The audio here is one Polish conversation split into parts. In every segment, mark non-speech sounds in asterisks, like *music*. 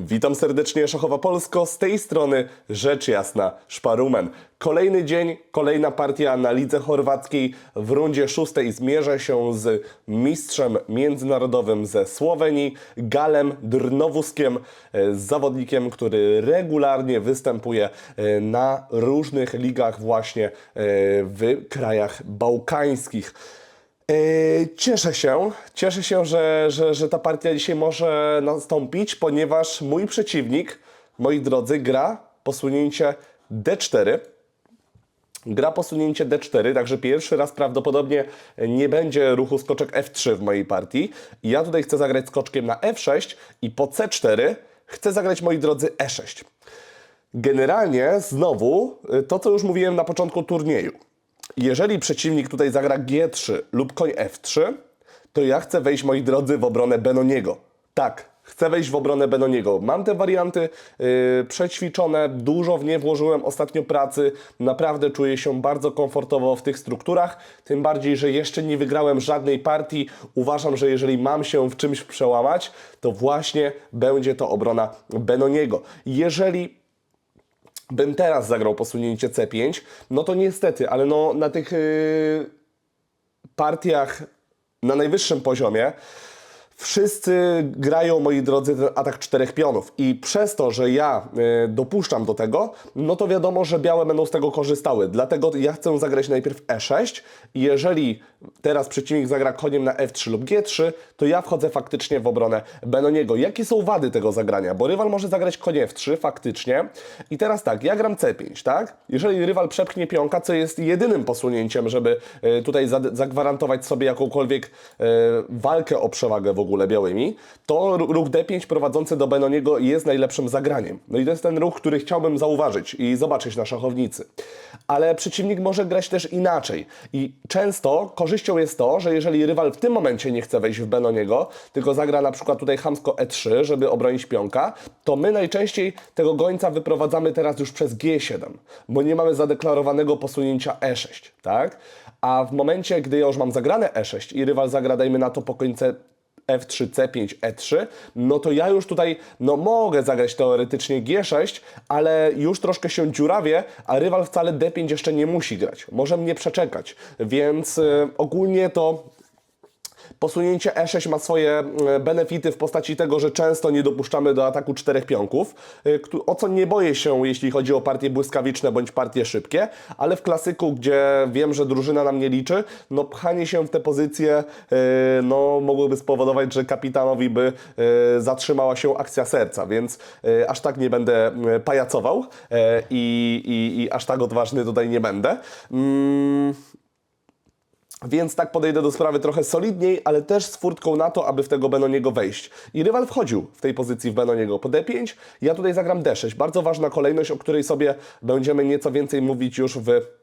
Witam serdecznie, Szachowa Polsko, z tej strony rzecz jasna, Szparumen. Kolejny dzień, kolejna partia na lidze chorwackiej. W rundzie szóstej zmierzę się z mistrzem międzynarodowym ze Słowenii, Galem Drnowuskiem, e, zawodnikiem, który regularnie występuje e, na różnych ligach właśnie e, w krajach bałkańskich. E, Cieszę się, cieszę się, że, że, że ta partia dzisiaj może nastąpić, ponieważ mój przeciwnik, moi drodzy, gra posunięcie D4. Gra posunięcie D4, także pierwszy raz prawdopodobnie nie będzie ruchu skoczek F3 w mojej partii. Ja tutaj chcę zagrać skoczkiem na F6 i po C4 chcę zagrać, moi drodzy, E6. Generalnie znowu y, to, co już mówiłem na początku turnieju. Jeżeli przeciwnik tutaj zagra G3 lub koń F3, to ja chcę wejść, moi drodzy, w obronę Benoniego. Tak, chcę wejść w obronę Benoniego. Mam te warianty yy, przećwiczone, dużo w nie włożyłem ostatnio pracy. Naprawdę czuję się bardzo komfortowo w tych strukturach. Tym bardziej, że jeszcze nie wygrałem żadnej partii. Uważam, że jeżeli mam się w czymś przełamać, to właśnie będzie to obrona Benoniego. Jeżeli bym teraz zagrał posunięcie C5, no to niestety, ale no na tych yy, partiach na najwyższym poziomie wszyscy grają, moi drodzy, ten atak czterech pionów i przez to, że ja y, dopuszczam do tego, no to wiadomo, że białe będą z tego korzystały. Dlatego ja chcę zagrać najpierw E6 i jeżeli teraz przeciwnik zagra koniem na F3 lub G3, to ja wchodzę faktycznie w obronę Benoniego. Jakie są wady tego zagrania? Bo rywal może zagrać konie F3 faktycznie i teraz tak, ja gram C5, tak? Jeżeli rywal przepchnie pionka, co jest jedynym posunięciem, żeby y, tutaj za- zagwarantować sobie jakąkolwiek y, walkę o przewagę w ogóle białymi, to ru- ruch D5 prowadzący do Benoniego jest najlepszym zagraniem. No i to jest ten ruch, który chciałbym zauważyć i zobaczyć na szachownicy. Ale przeciwnik może grać też inaczej. I często korzyścią jest to, że jeżeli rywal w tym momencie nie chce wejść w Benoniego, tylko zagra na przykład tutaj chamsko E3, żeby obronić pionka, to my najczęściej tego gońca wyprowadzamy teraz już przez G7, bo nie mamy zadeklarowanego posunięcia E6, tak? A w momencie, gdy ja już mam zagrane E6 i rywal zagra, dajmy na to po końce F3, C5, E3, no to ja już tutaj no mogę zagrać teoretycznie G6, ale już troszkę się dziurawię, a rywal wcale D5 jeszcze nie musi grać. Może mnie przeczekać, więc y, ogólnie to Posunięcie E6 ma swoje e, benefity w postaci tego, że często nie dopuszczamy do ataku czterech pionków, e, o co nie boję się, jeśli chodzi o partie błyskawiczne bądź partie szybkie, ale w klasyku, gdzie wiem, że drużyna nam nie liczy, no pchanie się w te pozycje e, no, mogłoby spowodować, że kapitanowi by zatrzymała się akcja serca, więc aż tak nie będę pajacował i, i, i aż tak odważny tutaj nie będę. Mm, więc tak podejdę do sprawy trochę solidniej, ale też z furtką na to, aby w tego Benoniego wejść. I rywal wchodził w tej pozycji w Benoniego po D5. Ja tutaj zagram D6. Bardzo ważna kolejność, o której sobie będziemy nieco więcej mówić już w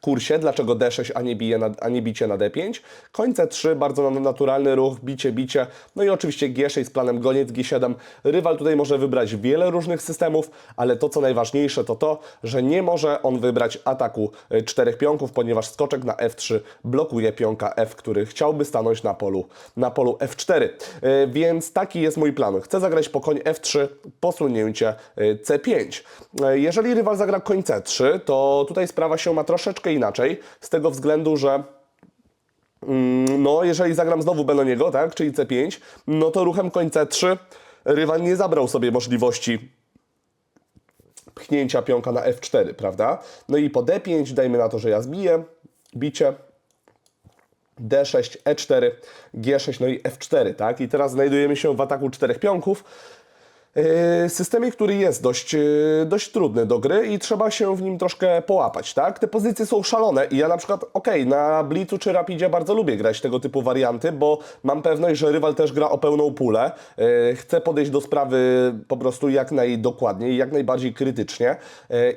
kursie, dlaczego D6, a nie, bije na, a nie bicie na D5. Koń C3, bardzo na- naturalny ruch, bicie, bicie. No i oczywiście G6 z planem goniec G7. Rywal tutaj może wybrać wiele różnych systemów, ale to co najważniejsze to to, że nie może on wybrać ataku y, czterech pionków, ponieważ skoczek na F3 blokuje pionka F, który chciałby stanąć na polu, na polu F4. Y, Więc taki jest mój plan. Chcę zagrać po koń F3, posunięcie y, C5. Y, Jeżeli rywal zagra koń C3, to tutaj sprawa się ma troszeczkę inaczej, z tego względu, że mm, no, jeżeli zagram znowu Benoniego, tak, czyli C5, no to ruchem koń C3 rywal nie zabrał sobie możliwości pchnięcia pionka na F4, prawda? No i po D5 dajmy na to, że ja zbiję, bicie, D6, E4, G6, no i F4, tak? I teraz znajdujemy się w ataku czterech pionków. Yy, Systemie, który jest dość, yy, dość trudny do gry i trzeba się w nim troszkę połapać, tak? Te pozycje są szalone i ja na przykład, okej, na Blitzu czy Rapidzie bardzo lubię grać tego typu warianty, bo mam pewność, że rywal też gra o pełną pulę. Yy, Chcę podejść do sprawy po prostu jak najdokładniej, jak najbardziej krytycznie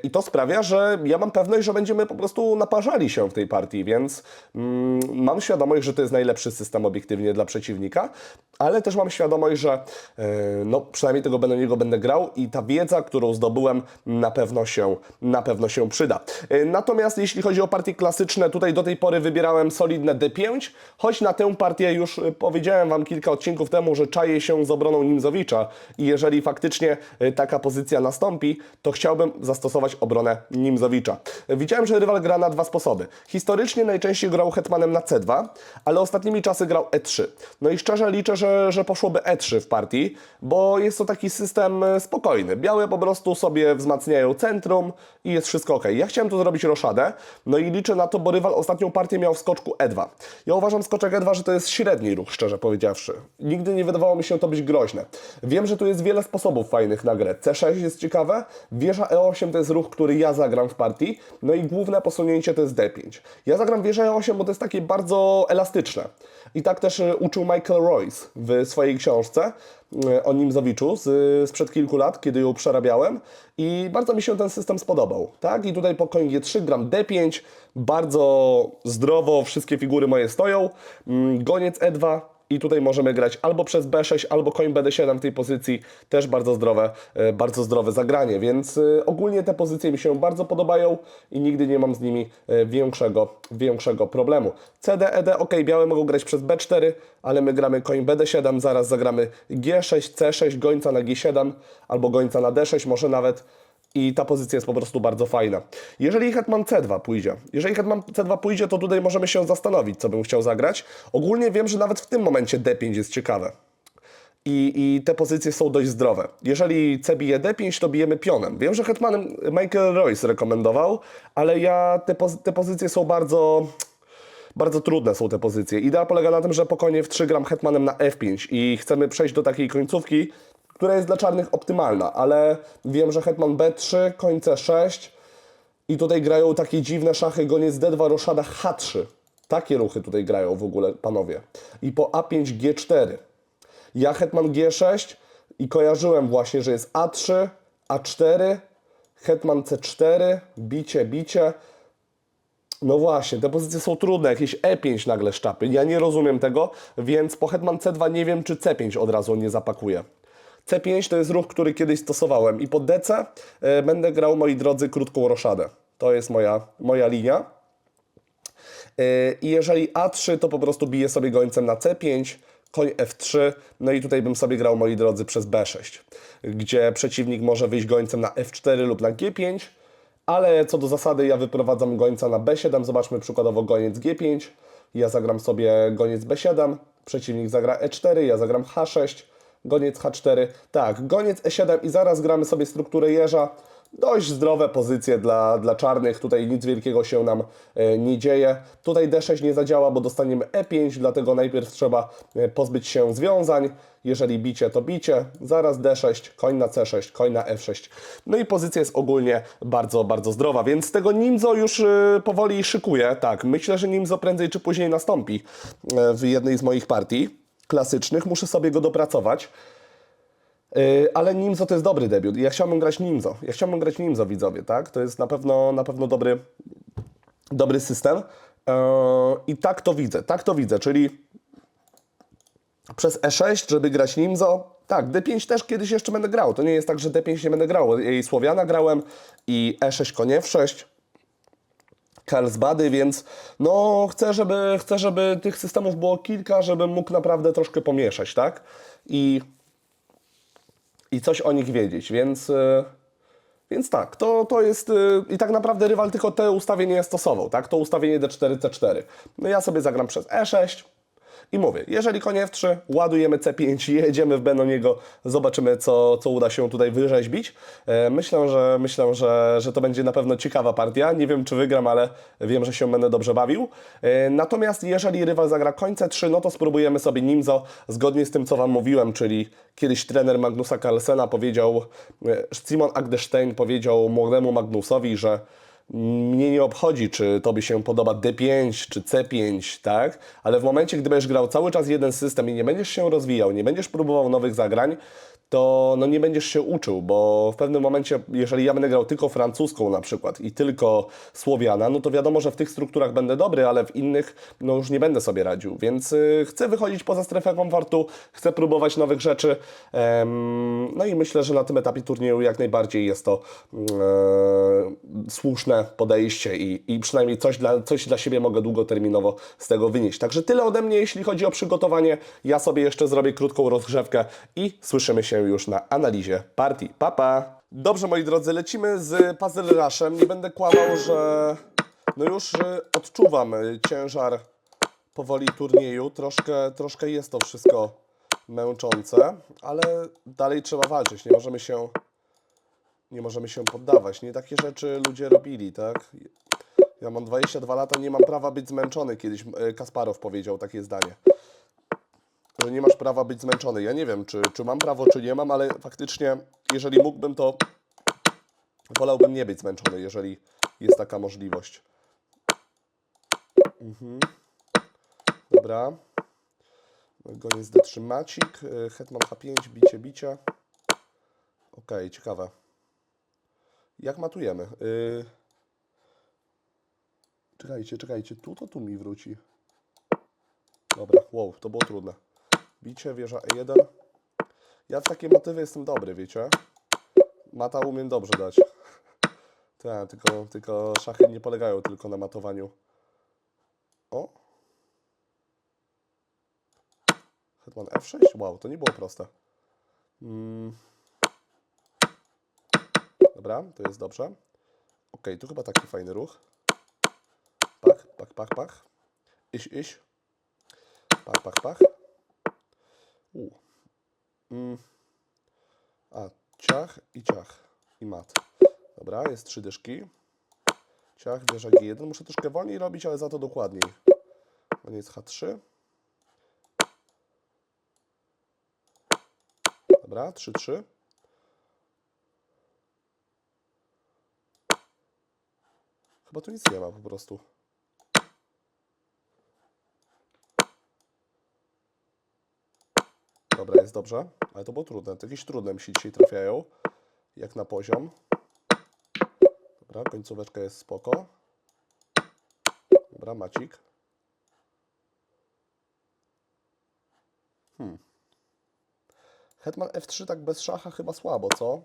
i to sprawia, że ja mam pewność, że będziemy po prostu naparzali się w tej partii, więc mm, mam świadomość, że to jest najlepszy system obiektywnie dla przeciwnika, ale też mam świadomość, że no, przynajmniej tego niego będę grał i ta wiedza, którą zdobyłem, na pewno się, na pewno się przyda. E, Natomiast jeśli chodzi o partie klasyczne, tutaj do tej pory wybierałem solidne D5, choć na tę partię już e, powiedziałem Wam kilka odcinków temu, że czaję się z obroną Nimzowicza i jeżeli faktycznie e, taka pozycja nastąpi, to chciałbym zastosować obronę Nimzowicza. Widziałem, że rywal gra na dwa sposoby. Historycznie najczęściej grał hetmanem na C2, ale ostatnimi czasy grał E3. No i szczerze liczę, że, że poszłoby E3 w partii, bo jest to taki system e, spokojny. Białe po prostu sobie wzmacniają centrum i jest wszystko ok. Ja chciałem tu zrobić roszadę, no i liczę na to, bo rywal ostatnią partię miał w skoczku E2. Ja uważam skoczek E2, że to jest średni ruch, szczerze powiedziawszy. Nigdy nie wydawało mi się to być groźne. Wiem, że tu jest wiele sposobów fajnych na grę. C6 jest ciekawe, wieża E8 to jest ruch, który ja zagram w partii, no i główne posunięcie to jest D5. Ja zagram wieżę E8, bo to jest takie bardzo elastyczne. I tak też e, uczył Michael Royce w swojej książce o Nimzowiczu z, sprzed kilku lat, kiedy ją przerabiałem i bardzo mi się ten system spodobał. Tak? I tutaj po koń G3 gram D5, bardzo zdrowo, wszystkie figury moje stoją, Mm, goniec E2, i tutaj możemy grać albo przez B6, albo koń BD7 w tej pozycji. Też bardzo zdrowe, e, bardzo zdrowe zagranie, więc e, ogólnie te pozycje mi się bardzo podobają i nigdy nie mam z nimi e, większego, większego problemu. CD, ED, ok, białe mogą grać przez B4, ale my gramy koń BD7, zaraz zagramy G6, C6, gońca na G7 albo gońca na D6, może nawet i ta pozycja jest po prostu bardzo fajna. Jeżeli hetman C2 pójdzie, jeżeli hetman C2 pójdzie, to tutaj możemy się zastanowić, co bym chciał zagrać. Ogólnie wiem, że nawet w tym momencie D5 jest ciekawe. I, I te pozycje są dość zdrowe. Jeżeli C bije D5, to bijemy pionem. Wiem, że hetmanem Michael Royce rekomendował, ale ja te, pozy- te pozycje są bardzo bardzo trudne są te pozycje. Idea polega na tym, że po konie w 3 gram hetmanem na F5 i chcemy przejść do takiej końcówki, która jest dla czarnych optymalna, ale wiem, że hetman B3, koń C6 i tutaj grają takie dziwne szachy, goniec D2, roszada H3. Takie ruchy tutaj grają w ogóle panowie. I po A5, G4. Ja hetman G6 i kojarzyłem właśnie, że jest A3, A4, hetman C4, bicie, bicie. No właśnie, te pozycje są trudne, jakieś E5 nagle szczapy. Ja nie rozumiem tego, więc po hetman C2 nie wiem, czy C5 od razu nie zapakuje. C5 to jest ruch, który kiedyś stosowałem. I po DC e, będę grał, moi drodzy, krótką roszadę. To jest moja, moja linia. E, I jeżeli A3, to po prostu biję sobie gońcem na C5, koń F3, no i tutaj bym sobie grał, moi drodzy, przez B6, gdzie przeciwnik może wyjść gońcem na F4 lub na G5, ale co do zasady ja wyprowadzam gońca na B7, zobaczmy przykładowo goniec G5, ja zagram sobie goniec B7, przeciwnik zagra E4, ja zagram H6, goniec H4, tak, goniec E7 i zaraz gramy sobie strukturę jeża, dość zdrowe pozycje dla, dla czarnych, tutaj nic wielkiego się nam e, nie dzieje. Tutaj D6 nie zadziała, bo dostaniemy E5, dlatego najpierw trzeba e, pozbyć się związań. Jeżeli bicie, to bicie, zaraz D6, koń na C6, koń na F6. No i pozycja jest ogólnie bardzo, bardzo zdrowa, więc tego Nimzo już e, powoli szykuję. Tak, myślę, że Nimzo prędzej czy później nastąpi e, w jednej z moich partii klasycznych. Muszę sobie go dopracować. Yy, ale Nimzo to jest dobry debiut. Ja chciałbym grać Nimzo. Ja chciałbym grać Nimzo, widzowie, tak? To jest na pewno, na pewno dobry, dobry system. Yy, I tak to widzę, tak to widzę, czyli przez E6, żeby grać Nimzo. Tak, D5 też kiedyś jeszcze będę grał. To nie jest tak, że D5 nie będę grał. I Słowiana grałem i E6 konie F6. Karlsbady, więc no chcę żeby, chcę, żeby tych systemów było kilka, żebym mógł naprawdę troszkę pomieszać, tak? I i coś o nich wiedzieć, więc, e, więc tak, to, to jest e, i tak naprawdę rywal tylko te ustawienie stosował, tak, to ustawienie D4, C4. No ja sobie zagram przez E6 i mówię, jeżeli konie F3, ładujemy C5, *laughs* jedziemy w Benoniego, zobaczymy co, co uda się tutaj wyrzeźbić. E, Myślę, że, myślę że, że to będzie na pewno ciekawa partia, nie wiem czy wygram, ale wiem, że się będę dobrze bawił. E, Natomiast jeżeli rywal zagra koń C3, no to spróbujemy sobie Nimzo, zgodnie z tym co Wam mówiłem, czyli kiedyś trener Magnusa Carlsena powiedział, e, Simon Agdestein powiedział młodemu Magnusowi, że mnie nie obchodzi, czy tobie się podoba D5 czy C5, tak? Ale w momencie, gdy będziesz grał cały czas jeden system i nie będziesz się rozwijał, nie będziesz próbował nowych zagrań, to no nie będziesz się uczył, bo w pewnym momencie, jeżeli ja będę grał tylko francuską na przykład i tylko Słowiana, no to wiadomo, że w tych strukturach będę dobry, ale w innych no już nie będę sobie radził, więc y, chcę wychodzić poza strefę komfortu, chcę próbować nowych rzeczy, em, no i myślę, że na tym etapie turnieju jak najbardziej jest to e, słuszne podejście i, i przynajmniej coś dla, coś dla siebie mogę długoterminowo z tego wynieść. Także tyle ode mnie, jeśli chodzi o przygotowanie. Ja sobie jeszcze zrobię krótką rozgrzewkę i słyszymy się już na analizie partii. Pa, pa! Dobrze, moi drodzy, lecimy z Puzzle Rushem. Nie będę kłamał, że no już odczuwam ciężar powoli turnieju. Troszkę, troszkę jest to wszystko męczące, ale dalej trzeba walczyć. Nie możemy się, nie możemy się poddawać. Nie takie rzeczy ludzie robili, tak? Ja mam 22 lata, nie mam prawa być zmęczony. Kiedyś y, Kasparow powiedział takie zdanie. Że nie masz prawa być zmęczony. Ja nie wiem, czy, czy mam prawo, czy nie mam, ale faktycznie, jeżeli mógłbym, to wolałbym nie być zmęczony, jeżeli jest taka możliwość. Mhm. Dobra. Goniec D3 Macik, y, Hetman H5, bicie, bicie. Okej, ciekawe. Jak matujemy? Yy... Czekajcie, czekajcie, tu to tu mi wróci. Dobra, wow, to było trudne. Bicie, wieża E1. Ja w takie motywy jestem dobry, wiecie? Mata umiem dobrze dać. *laughs* Tak, tylko, tylko szachy nie polegają tylko na matowaniu. O! Hetman F6? Wow, to nie było proste. Mm. Dobra, to jest dobrze. Ok, tu chyba taki fajny ruch. Pach, pach, pach, pach. Iś, iś. Pach, pach, pach. U. Mm. A, ciach i ciach. I mat. Dobra, jest trzy dyszki. Ciach, wieża G1. Muszę troszkę wolniej robić, ale za to dokładniej. Nie jest H3. Dobra, 3-3. Chyba tu nic nie ma po prostu. Dobra, jest dobrze, ale to było trudne. To jakieś trudne mi się dzisiaj trafiają, jak na poziom. Dobra, końcóweczka jest spoko. Dobra, macik. Hmm. Hetman F3 tak bez szacha chyba słabo, co?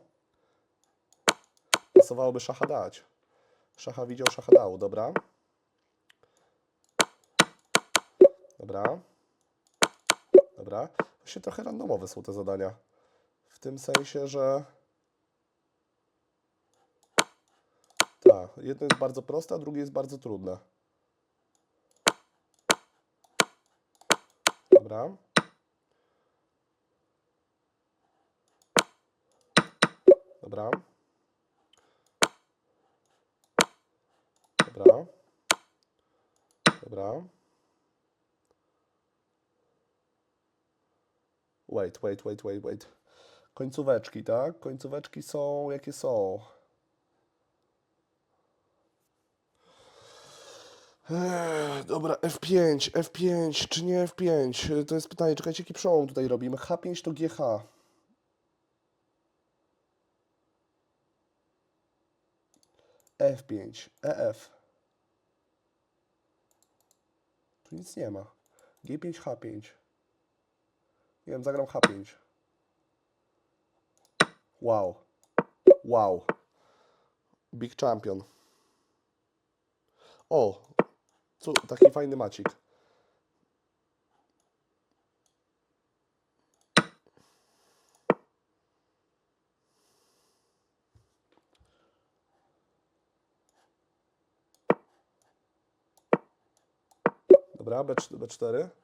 Pasowałoby szacha dać. Szacha widział, szacha dał, dobra. Dobra. Dobra. Właśnie trochę randomowe są te zadania. W tym sensie, że... Tak, jedno jest bardzo proste, a drugie jest bardzo trudne. Dobra. Dobra. Dobra. Dobra. Wait, wait, wait, wait, wait. Końcóweczki, tak? Końcóweczki są jakie są. Ech, dobra, F5, F5, czy nie F5? To jest pytanie, czekajcie, jaki przełom tutaj robimy? H5 to GH. F5, EF. Tu nic nie ma. G5, H5. Nie wiem, zagram H5. Wow. Wow. Big Champion. O, co, taki fajny macik. Dobra, B, B4.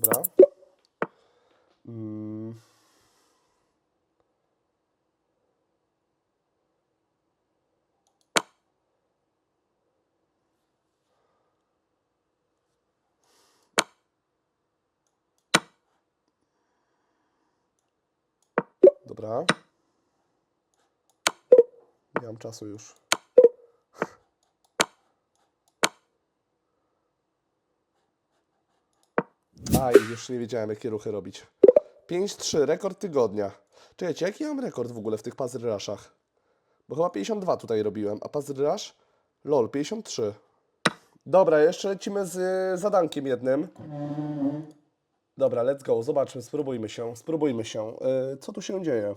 Dobra. Mm. Dobra. Nie mam czasu już. Aj, jeszcze nie wiedziałem, jakie ruchy robić. 5-3, rekord tygodnia. Czekajcie, jaki ja mam rekord w ogóle w tych puzzle rushach? Bo chyba 52 tutaj robiłem, a rush? Lol, 53. Dobra, jeszcze lecimy z y, zadankiem jednym. Dobra, let's go, zobaczmy, spróbujmy się, spróbujmy się. Y, co tu się dzieje?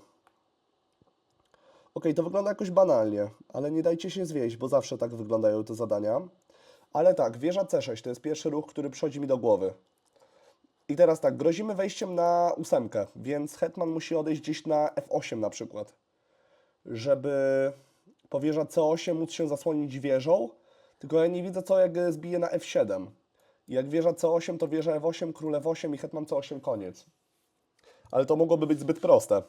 Ok, to wygląda jakoś banalnie, ale nie dajcie się zwieść, bo zawsze tak wyglądają te zadania. Ale tak, wieża C6 to jest pierwszy ruch, który przychodzi mi do głowy. I teraz tak, grozimy wejściem na ósemkę, więc hetman musi odejść gdzieś na F8 na przykład, żeby po wieża C8 móc się zasłonić wieżą, tylko ja nie widzę co jak zbije na F7. I Jak wieża C8 to wieża F8, król F8 i hetman C8 koniec. Ale to mogłoby być zbyt proste.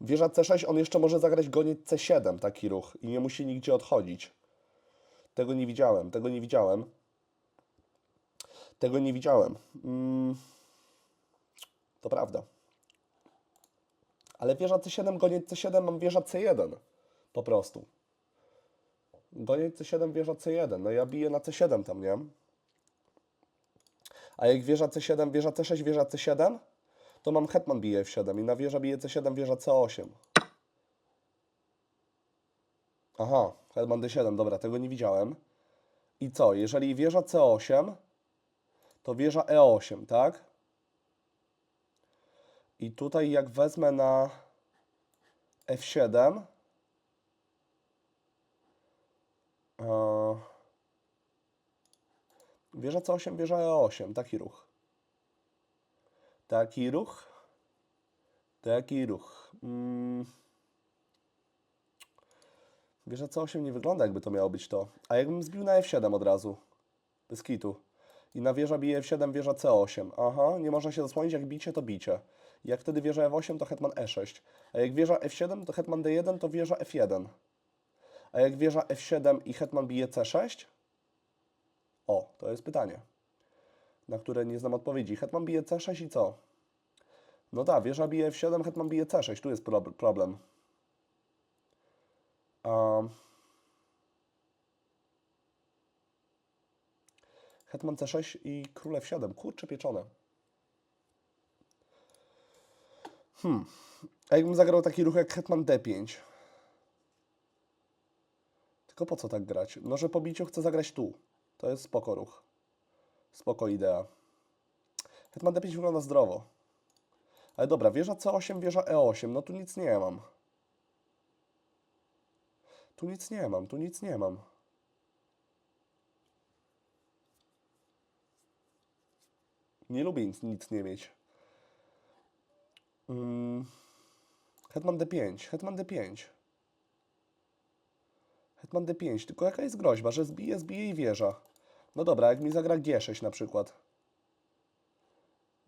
Wieża C6 on jeszcze może zagrać goniec C7 taki ruch i nie musi nigdzie odchodzić. Tego nie widziałem, tego nie widziałem. Tego nie widziałem. Mm, to prawda. Ale wieża C7, goniec C7, mam wieża C1. Po prostu. Goniec C7, wieża C1. No ja biję na C7 tam, nie? A jak wieża C7, wieża C6, wieża C7, to mam hetman bije F7 i na wieża bije C7, wieża C8. Aha, hetman D7, dobra, tego nie widziałem. I co, jeżeli wieża C8, to wieża E8, tak? I tutaj jak wezmę na F7, e, wieża C8, wieża E8, taki ruch. Taki ruch. Taki ruch. Mm. Wieża C8 nie wygląda jakby to miało być to. A jakbym zbił na F7 od razu? Bez kitu. I na wieża bije F7, wieża C8. Aha, nie można się zasłonić, jak bicie, to bicie. Jak wtedy wieża F8, to hetman E6. A jak wieża F7, to hetman D1, to wieża F1. A jak wieża F7 i hetman bije C6? O, to jest pytanie, na które nie znam odpowiedzi. Hetman bije C6 i co? No tak, wieża bije F7, hetman bije C6. Tu jest prob- problem. Um, hetman C6 i król F7. Kurczę pieczone. Hmm. A jakbym zagrał taki ruch jak hetman D5? Tylko po co tak grać? No, że po biciu chcę zagrać tu. To jest spoko ruch. Spoko idea. Hetman D5 wygląda zdrowo. Ale dobra, wieża C8, wieża E8. No tu nic nie mam. Tu nic nie mam, tu nic nie mam. Nie lubię nic, nic nie mieć. Mm. Hetman D5, Hetman D5. Hetman D5, tylko jaka jest groźba, że zbije, zbije i wieża. No dobra, jak mi zagra G6 na przykład.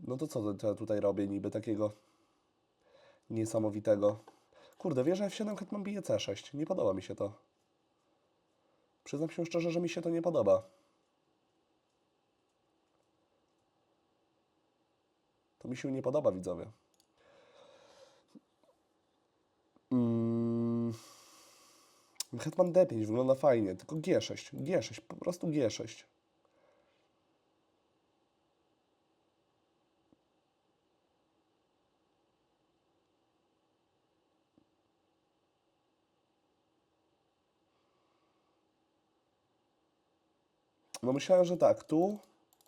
No to co ja tutaj robię niby takiego niesamowitego? Kurde, wieża F7, hetman bije C6. Nie podoba mi się to. Przyznam się szczerze, że mi się to nie podoba. To mi się nie podoba, widzowie. Mm. Hetman D5 wygląda fajnie, tylko G6. G6, po prostu G6. No myślałem, że tak, tu,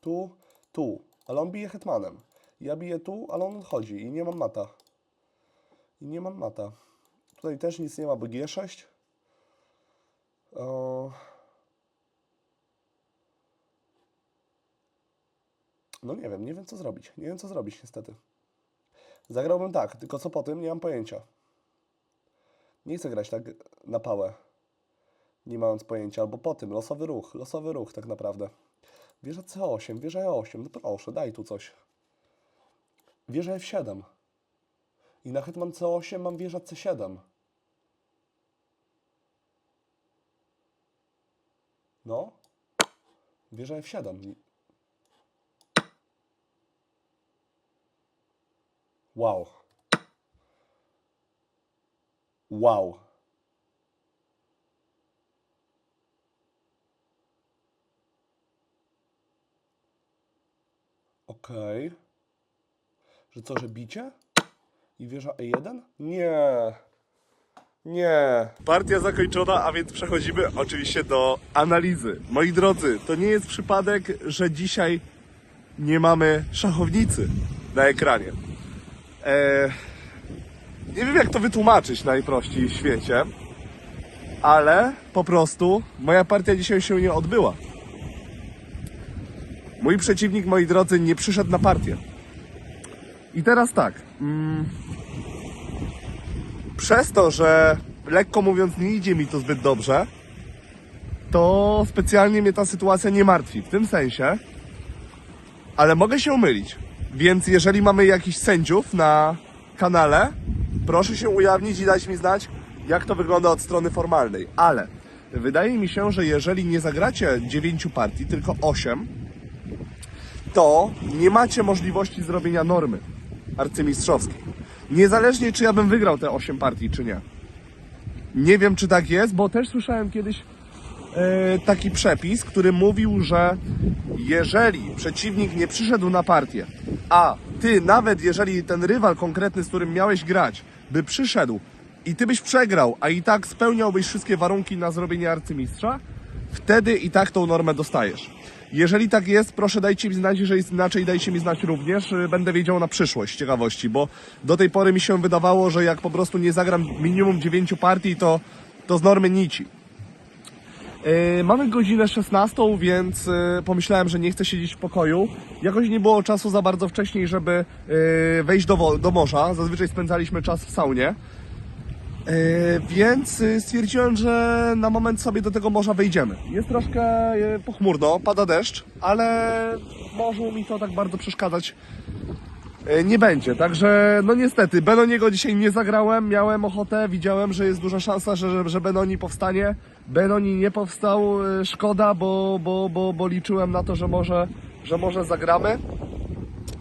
tu, tu, ale on bije hetmanem. Ja biję tu, ale on odchodzi i nie mam mata. I nie mam mata. Tutaj też nic nie ma, bo G6. O... No nie wiem, nie wiem co zrobić. Nie wiem co zrobić niestety. Zagrałbym tak, tylko co po tym, nie mam pojęcia. Nie chcę grać tak na pałę, nie mając pojęcia, albo po tym, losowy ruch, losowy ruch tak naprawdę. Wieża C8, wieża E8, no proszę, daj tu coś. Wieża F7. I na hetman C8 mam wieża C7. No. Wieża F7. Wow. Wow. Okej. Że co, że bicie? I wieża E1? Nie. Nie. Partia zakończona, a więc przechodzimy oczywiście do analizy. Moi drodzy, to nie jest przypadek, że dzisiaj nie mamy szachownicy na ekranie. Eee, nie wiem, jak to wytłumaczyć najprościej w świecie, ale po prostu moja partia dzisiaj się nie odbyła. Mój przeciwnik, moi drodzy, nie przyszedł na partię. I teraz tak. Mm, przez to, że lekko mówiąc nie idzie mi to zbyt dobrze, to specjalnie mnie ta sytuacja nie martwi. W tym sensie, ale mogę się mylić. Więc jeżeli mamy jakichś sędziów na kanale, proszę się ujawnić i dać mi znać, jak to wygląda od strony formalnej. Ale wydaje mi się, że jeżeli nie zagracie 9 partii, tylko 8, to nie macie możliwości zrobienia normy arcymistrzowskiej. Niezależnie czy ja bym wygrał te 8 partii, czy nie. Nie wiem, czy tak jest, bo też słyszałem kiedyś e, taki przepis, który mówił, że jeżeli przeciwnik nie przyszedł na partię, a ty nawet jeżeli ten rywal konkretny, z którym miałeś grać, by przyszedł i ty byś przegrał, a i tak spełniałbyś wszystkie warunki na zrobienie arcymistrza, wtedy i tak tą normę dostajesz. Jeżeli tak jest, proszę dajcie mi znać, jeżeli jest inaczej, dajcie mi znać również. y, Będę wiedział na przyszłość ciekawości, bo do tej pory mi się wydawało, że jak po prostu nie zagram minimum 9 partii, to, to z normy nici. Yy, mamy godzinę 16, więc yy, pomyślałem, że nie chcę siedzieć w pokoju. Jakoś nie było czasu za bardzo wcześniej, żeby yy, wejść do, do morza. Zazwyczaj spędzaliśmy czas w saunie. Yy, więc yy, stwierdziłem, że na moment sobie do tego morza wejdziemy. Jest troszkę yy, pochmurno, pada deszcz, ale morzu mi to tak bardzo przeszkadzać yy, nie będzie. Także, no niestety, Benoniego dzisiaj nie zagrałem, miałem ochotę, widziałem, że jest duża szansa, że, że, Benoni powstanie. Benoni nie powstał, szkoda, bo, bo, bo, bo liczyłem na to, że może, że może zagramy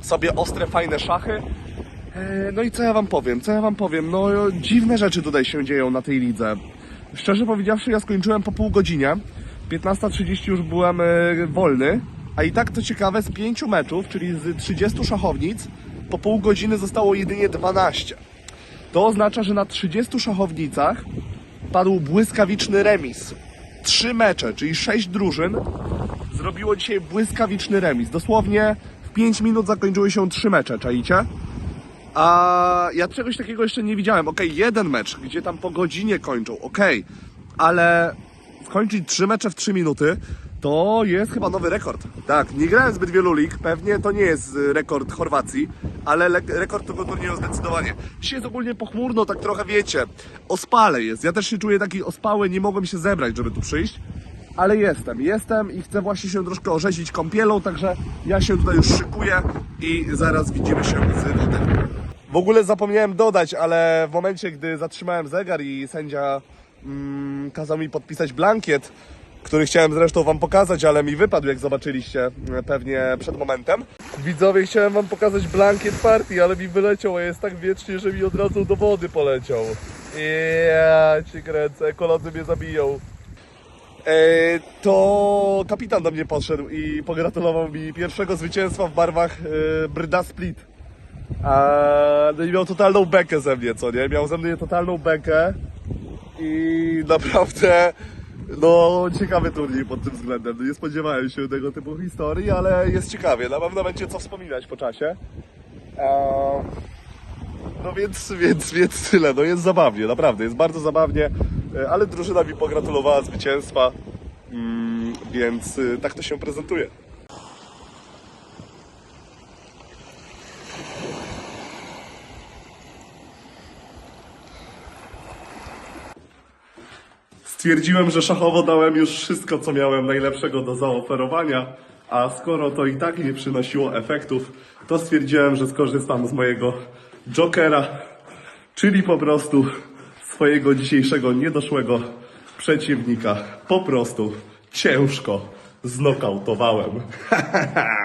sobie ostre, fajne szachy. E, No i co ja wam powiem? Co ja wam powiem? No dziwne rzeczy tutaj się dzieją na tej lidze. Szczerze powiedziawszy, ja skończyłem po pół godzinie. 15.30 już byłem e, wolny. A i tak to ciekawe, z pięciu meczów, czyli z 30 szachownic, po pół godziny zostało jedynie 12. To oznacza, że na 30 szachownicach padł błyskawiczny remis. Trzy mecze, czyli sześć drużyn, zrobiło dzisiaj błyskawiczny remis. Dosłownie w 5 minut zakończyły się trzy mecze, czaicie? A ja czegoś takiego jeszcze nie widziałem. Okej, jeden mecz, gdzie tam po godzinie kończą, okej, ale skończyć trzy mecze w 3 minuty to jest chyba nowy rekord. Tak, nie grałem zbyt wielu lig, pewnie to nie jest y, rekord Chorwacji, ale le- rekord tego turnieju zdecydowanie. Dzisiaj jest ogólnie pochmurno, tak trochę wiecie, ospale jest. Ja też się czuję taki ospały, nie mogłem się zebrać, żeby tu przyjść. Ale jestem, jestem i chcę właśnie się troszkę orzeźwić kąpielą, także ja się tutaj już szykuję i zaraz widzimy się z Wodem. W ogóle zapomniałem dodać, ale w momencie, gdy zatrzymałem zegar i sędzia mm, kazał mi podpisać blankiet, który chciałem zresztą wam pokazać, ale mi wypadł, jak zobaczyliście e, pewnie przed momentem. Widzowie, chciałem wam pokazać blankiet partii, ale mi wyleciał, a jest tak wiecznie, że mi od razu do wody poleciał. Ja ci kręcę, koledzy mnie zabiją. E, to kapitan do mnie podszedł i pogratulował mi pierwszego zwycięstwa w barwach e, Brda Split. A, no i miał totalną bekę ze mnie, co nie? Miał ze mnie totalną bekę i naprawdę no ciekawy turniej pod tym względem. No, nie spodziewałem się tego typu historii, ale jest ciekawie. Na pewno będzie co wspominać po czasie. Eee, no więc, więc, więc tyle. No jest zabawnie, naprawdę. Jest bardzo zabawnie, e, ale drużyna mi pogratulowała zwycięstwa, mm, więc y, tak to się prezentuje. Stwierdziłem, że szachowo dałem już wszystko, co miałem najlepszego do zaoferowania, A skoro to i tak nie przynosiło efektów, to stwierdziłem, że skorzystam z mojego jokera, czyli po prostu swojego dzisiejszego niedoszłego przeciwnika. Po prostu ciężko znokautowałem. *laughs*